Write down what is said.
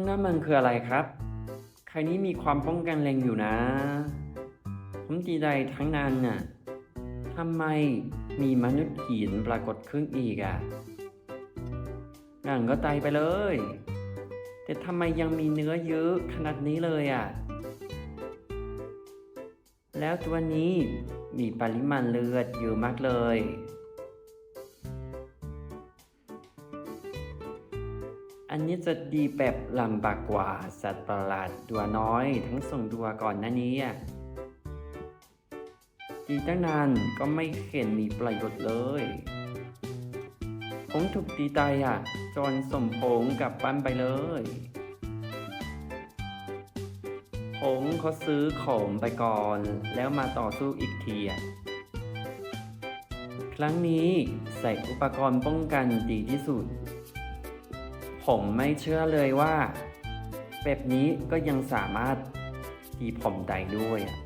ข้างหน้ามันคืออะไรครับ ใครนี้มีความป้องกันแรงอยู่นะ ผมตีใดทั้งนั้นน่ะทำไมมีมนุษย์หินปรากฏขึ้นอีกอะงั้นก็ตายไปเลย แต่ทำไมยังมีเนื้อเยอะขนาดนี้เลยอะ แล้วตัวนี้มีปริมาณเลือดเยอะมากเลย อันนี้จะดีแบบลำบากกว่า สัตว์ประหลาดตัวน้อย ทั้งสองตัวก่อนหน้านี้อะตีตั้งนานก็ไม่เห็นมีประโยชน์เลยผมถูกตีตายอะ จนสมพงกลับบ้านไปเลยผมเขาซื้อของไปก่อน แล้วมาต่อสู้อีกทีอะครั้งนี้ใส่อุปกรณ์ป้องกันดีที่สุด ผมไม่เชื่อเลยว่า แบบนี้ก็ยังสามารถตีผมได้ด้วยอะ